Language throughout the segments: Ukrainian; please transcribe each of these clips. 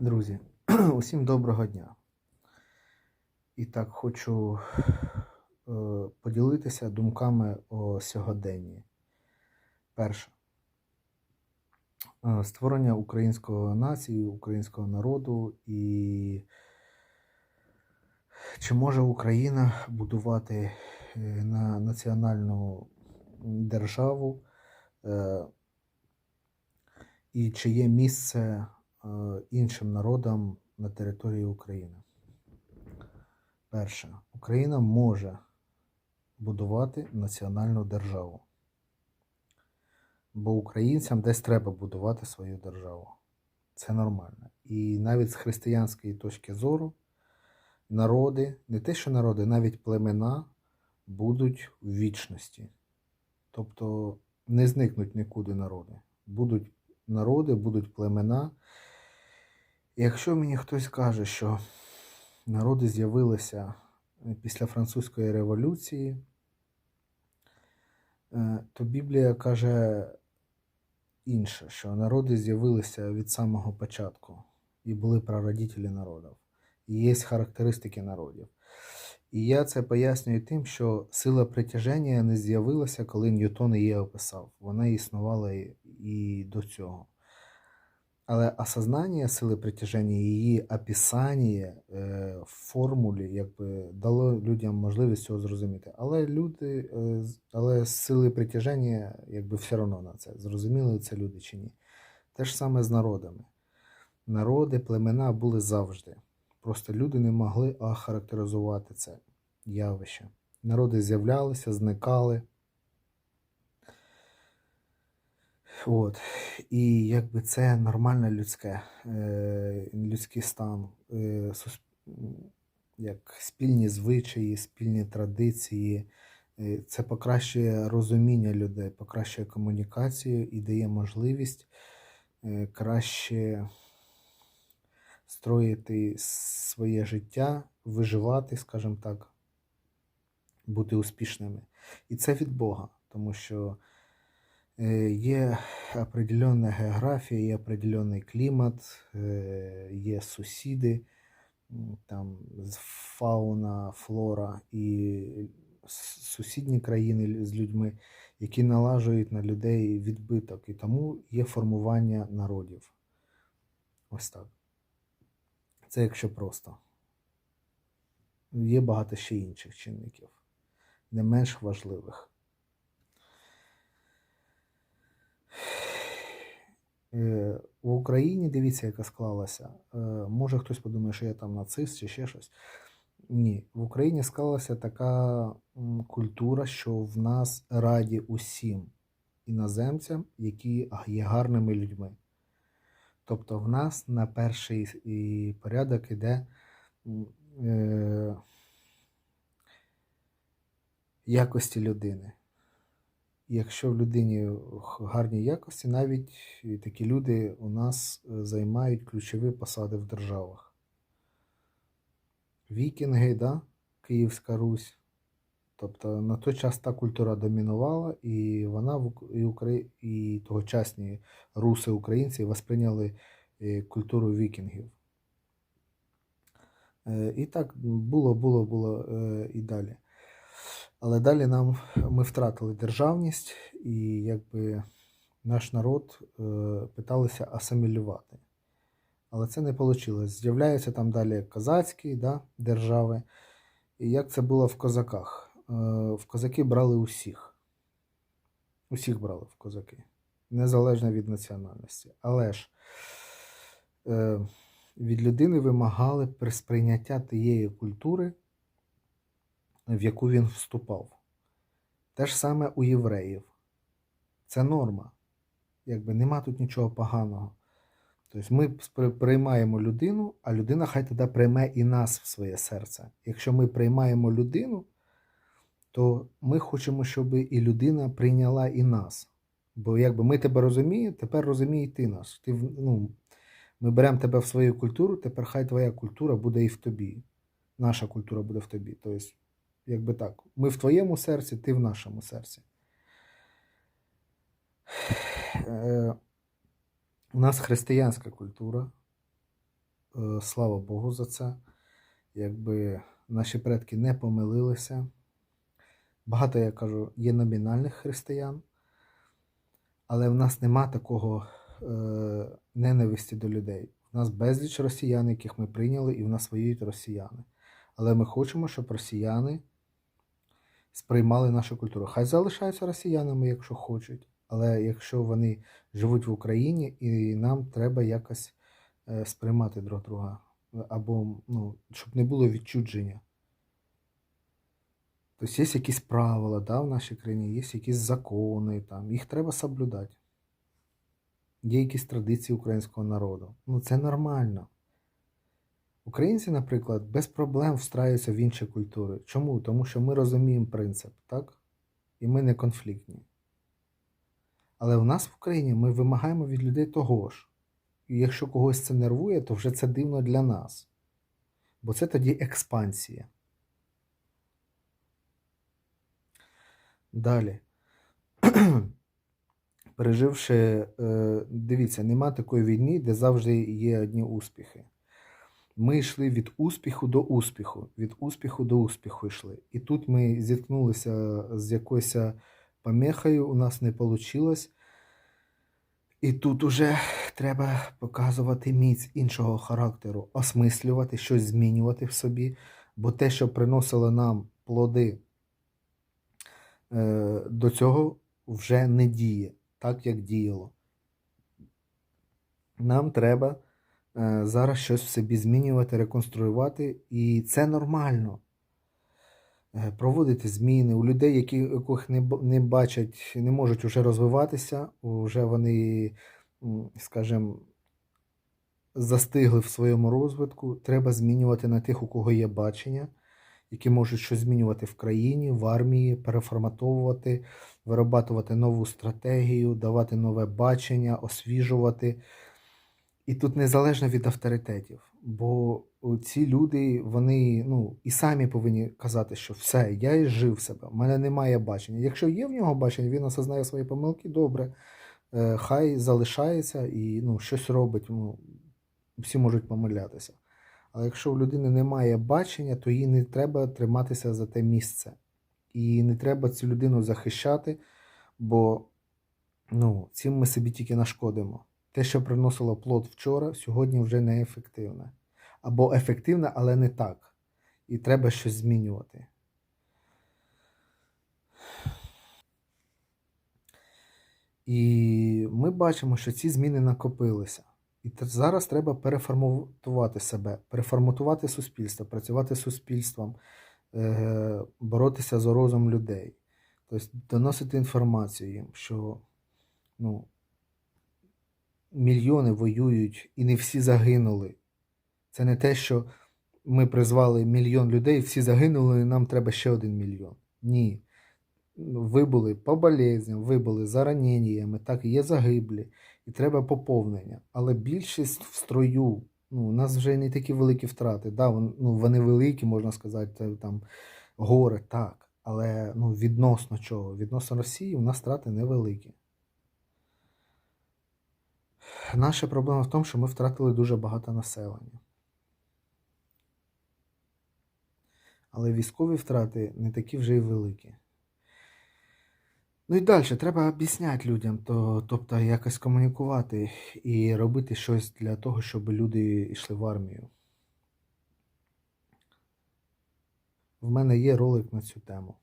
Друзі, усім доброго дня. І так хочу е, поділитися думками о сьогоденні. Перше. Е, Створення української нації, українського народу і чи може Україна будувати е, на національну державу, і чи є місце іншим народам на території України? Перше, Україна може будувати національну державу. Бо українцям десь треба будувати свою державу. Це нормально. І навіть з християнської точки зору народи, не те, що народи, навіть племена будуть в вічності. Тобто не зникнуть нікуди народи. Будуть народи, будуть племена. Якщо мені хтось каже, що народи з'явилися після Французької революції, е, то Біблія каже інше, що народи з'явилися від самого початку і були прародителі народів. І є характеристики народів. І я це пояснюю тим, що сила притяження не з'явилася, коли Ньютон її описав. Вона існувала і до цього. Але осознання сили притяження, її описання е, в формулі, якби дало людям можливість цього зрозуміти. Але люди, е, але сили притяження, якби все одно на це. Зрозуміли це люди чи ні. Те ж саме з народами. Народи, племена були завжди. Просто люди не могли охарактеризувати це явище. Народи з'являлися, зникали. От. І якби це нормальне людське, е, людський стан, е, як спільні звичаї, спільні традиції. Е, Це покращує розуміння людей, покращує комунікацію і дає можливість краще строїти своє життя, виживати, скажімо так, бути успішними. І це від Бога, тому що є определенна географія, є определенний клімат, е, є сусіди, там фауна, флора і сусідні країни з людьми, які налажують на людей відбиток, і тому є формування народів. Ось так. Це якщо просто. Є багато ще інших чинників, не менш важливих. В Україні дивіться, яка склалася. Е, Може хтось подумає, що я там нацист чи ще щось. Ні, в Україні склалася така культура, що в нас раді усім іноземцям, які є гарними людьми. Тобто в нас на перший порядок іде е, якості людини. Якщо в людині гарні якості, навіть такі люди у нас е, займають ключові посади в державах. Вікінги, да? Київська Русь. Тобто на той час та культура домінувала, і вона і, Украї... і тогочасні руси українці восприйняли е, культуру вікінгів. Е, І так було, було, було і далі. Але далі нам ми втратили державність, і якби наш народ е, питалися асимілювати. Але це не вийшло. З'являються там далі козацькі да, держави. І як це було в козаках? Е, в козаки брали усіх. Усіх брали в козаки, незалежно від національності. Але ж е, від людини вимагали при- сприйняття тієї культури, в яку він вступав. Те ж саме у євреїв. Це норма. Якби нема тут нічого поганого. Тобто ми приймаємо людину, а людина хай тоді прийме і нас в своє серце. Якщо ми приймаємо людину, то ми хочемо, щоб і людина прийняла і нас. Бо якби ми тебе розуміємо, тепер розуміє ти нас. Ти, ну, ми беремо тебе в свою культуру, тепер хай твоя культура буде і в тобі. Наша культура буде в тобі. Тобто, якби так, ми в твоєму серці, ти в нашому серці. Е, у нас християнська культура, е, слава Богу за це. Якби наші предки не помилилися. Багато, я кажу, є номінальних християн, але в нас нема такого е, ненависті до людей. У нас безліч росіян, яких ми прийняли, і в нас воюють росіяни. Але ми хочемо, щоб росіяни сприймали нашу культуру. Хай залишаються росіянами, якщо хочуть, але якщо вони живуть в Україні, і нам треба якось е, сприймати друг друга, або ну, щоб не було відчудження. Тобто є якісь правила да, в нашій країні, є якісь закони, там, їх треба соблюдати. Є якісь традиції українського народу. Ну це нормально. Українці, наприклад, без проблем встраюються в інші культури. Чому? Тому що ми розуміємо принцип, так? І ми не конфліктні. Але в нас в Україні ми вимагаємо від людей того ж. І якщо когось це нервує, то вже це дивно для нас. Бо це тоді експансія. Далі. Переживши, е, дивіться, нема такої війни, де завжди є одні успіхи. Ми йшли від успіху до успіху, від успіху до успіху йшли. І тут ми зіткнулися з якоюсь помехою, у нас не вийшло. І тут уже треба показувати міць іншого характеру, осмислювати, щось змінювати в собі, бо те, що приносило нам плоди е, до цього, вже не діє так, як діяло. Нам треба зараз щось в собі змінювати, реконструювати, і це нормально. Е, Проводити зміни у людей, які, яких не, не бачать, не можуть вже розвиватися, вже вони, скажімо, застигли в своєму розвитку. Треба змінювати на тих, у кого є бачення, які можуть щось змінювати в країні, в армії, переформатовувати, виробатувати нову стратегію, давати нове бачення, освіжувати. І тут незалежно від авторитетів. Бо ці люди, вони ну, і самі повинні казати, що все, я і жив себе, в мене немає бачення. Якщо є в нього бачення, він осознає свої помилки, добре, е, хай залишається і ну, щось робить. Ну, всі можуть помилятися. Але якщо в людини немає бачення, то їй не треба триматися за те місце. І не треба цю людину захищати, бо ну, цим ми собі тільки нашкодимо. Те, що приносило плод вчора, сьогодні вже не ефективне. Або ефективне, але не так. І треба щось змінювати. І ми бачимо, що ці зміни накопилися. І зараз треба переформатувати себе, переформатувати суспільство, працювати з суспільством, е, боротися з розумом людей. Тобто доносити інформацію їм, що ну, мільйони воюють і не всі загинули. Це не те, що ми призвали мільйон людей, всі загинули, і нам треба ще один мільйон. Ні. Ну, Вибули по болезням, вибули за раненнями, так, є загиблі, і треба поповнення. Але більшість в строю, ну, у нас вже не такі великі втрати. Да, ну, вони великі, можна сказати, там гори, так. Але ну, відносно чого? Відносно Росії у нас втрати невеликі. Наша проблема в тому, що ми втратили дуже багато населення. Але військові втрати не такі вже й великі. Ну і далі, треба об'ясняти людям, то, тобто якось комунікувати і робити щось для того, щоб люди йшли в армію. В мене є ролик на цю тему.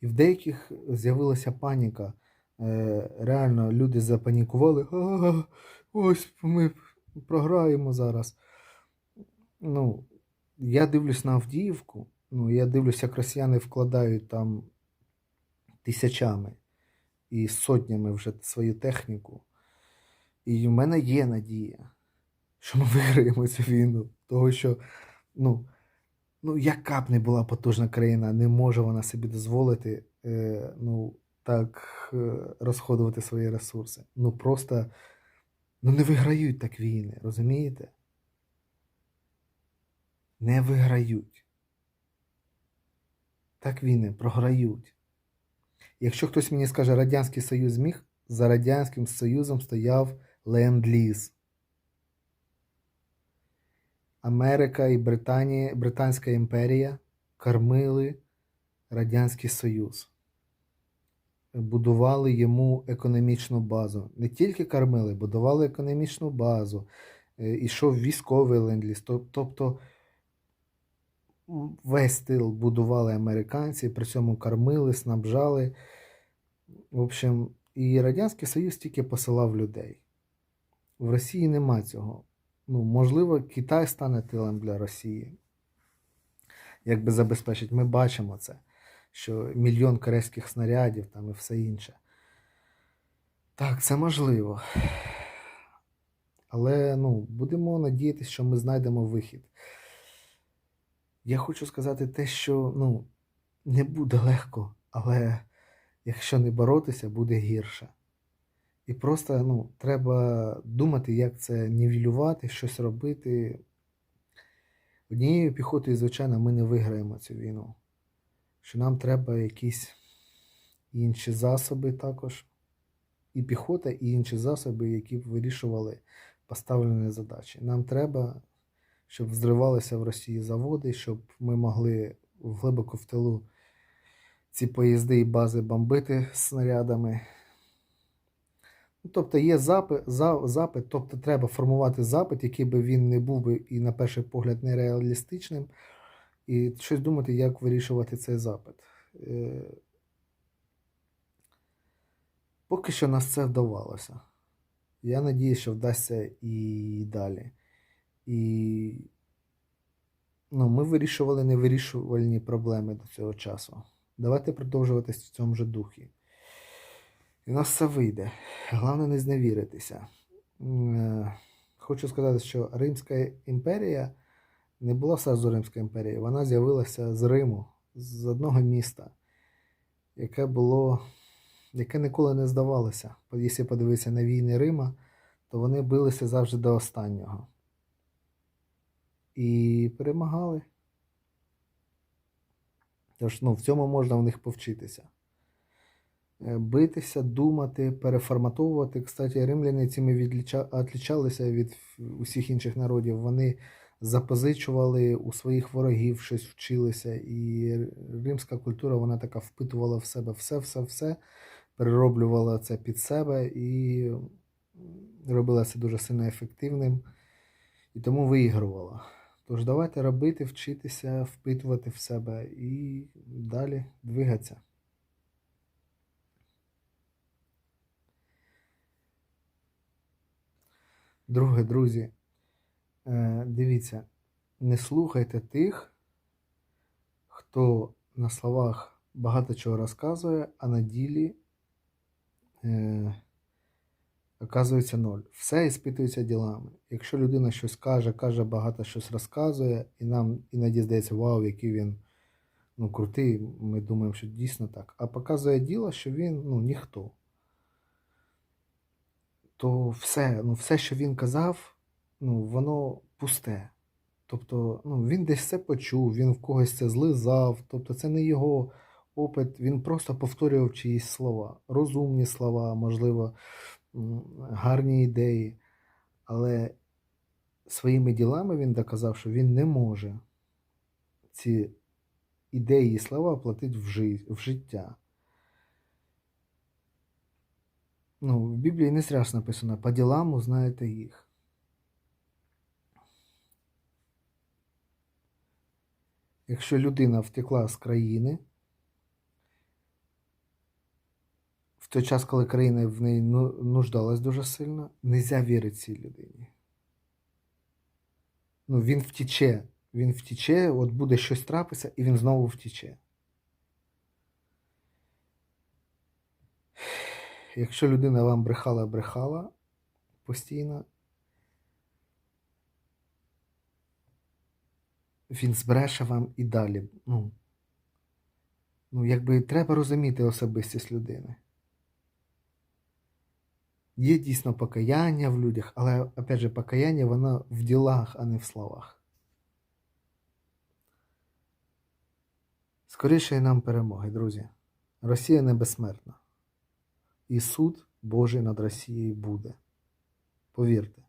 І в деяких з'явилася паніка. Е, реально люди запанікували. А, ось ми програємо зараз. Ну, я дивлюсь на Авдіївку. Ну, я дивлюсь, як росіяни вкладають там тисячами і сотнями вже свою техніку. І в мене є надія, що ми виграємо цю війну. Того, що, ну, ну яка б не була потужна країна, не може вона собі дозволити е, ну, так е, розходувати свої ресурси. Ну просто ну, не виграють так війни, розумієте? Не виграють. Так війни програють. Якщо хтось мені скаже, Радянський Союз зміг, за Радянським Союзом стояв ленд-ліз. Америка і Британія, Британська імперія кормили Радянський Союз, будували йому економічну базу. Не тільки кормили, будували економічну базу, е, ішов військовий ленд-ліз. Тобто весь тил будували американці, при цьому кормили, снабжали. В общем, і Радянський Союз тільки посилав людей. В Росії нема цього. Ну, можливо, Китай стане тилом для Росії. Якби забезпечить, ми бачимо це, що мільйон корейських снарядів там і все інше. Так, це можливо. Але ну, будемо надіятися, що ми знайдемо вихід. Я хочу сказати те, що ну, не буде легко, але якщо не боротися, буде гірше. І просто ну, треба думати, як це нівелювати, щось робити. Однією піхотою, звичайно, ми не виграємо цю війну. Що нам треба якісь інші засоби також. І піхота, і інші засоби, які б вирішували поставлені задачі. Нам треба, щоб взривалися в Росії заводи, щоб ми могли глибоко в тилу ці поїзди і бази бомбити снарядами. Ну, Тобто є запит, за, запит, тобто треба формувати запит, який би він не був би і на перший погляд нереалістичним, і щось думати, як вирішувати цей запит. Е, Поки що нас це вдавалося. Я надію, що вдасться і далі. І ну, ми вирішували невирішувальні проблеми до цього часу. Давайте продовжувати в цьому же духі. І у нас все вийде. Головне не зневіритися. Е, Хочу сказати, що Римська імперія не була сразу Римська імперія, вона з'явилася з Риму, з одного міста, яке було, яке ніколи не здавалося. Якщо подивитися на війни Рима, то вони билися завжди до останнього. І перемагали. Тож ну, в цьому можна в них повчитися. Е, Битися, думати, переформатовувати. Кстати, римляни цими відлічалися від усіх інших народів. Вони запозичували у своїх ворогів, щось вчилися. І римська культура вона така впитувала в себе все, все, все, перероблювала це під себе і робила це дуже сильно ефективним. І тому виігрувала. Тож давайте робити, вчитися, впитувати в себе і далі двигатися. Друге, друзі, дивіться, не слухайте тих, хто на словах багато чого розказує, а на ділі е, оказується ноль. Все іспитується ділами. Якщо людина щось каже, каже, багато щось розказує, і нам іноді здається, вау, який він ну, крутий, ми думаємо, що дійсно так. А показує діло, що він ну, ніхто то все, ну, все, що він казав, ну, воно пусте. Тобто, ну, він десь це почув, він в когось це злизав, тобто це не його опит, він просто повторював чиїсь слова, розумні слова, можливо, гарні ідеї. Але своїми ділами він доказав, що він не може ці ідеї і слова оплатити в, жи- в життя. Ну, в Біблії не зря написано, по ділам узнаєте їх. Якщо людина втекла з країни, в той час, коли країна в неї ну- нуждалась дуже сильно, нельзя вірити цій людині. Ну, він втіче, він втіче, от буде щось трапитися, і він знову втіче. Якщо людина вам брехала, брехала постійно, він збреше вам і далі. Ну, ну якби треба розуміти особистість людини. Є дійсно покаяння в людях, але, опять же, покаяння воно в ділах, а не в словах. Скоріше нам перемоги, друзі. Росія не безсмертна. І суд Божий над Росією буде. Повірте.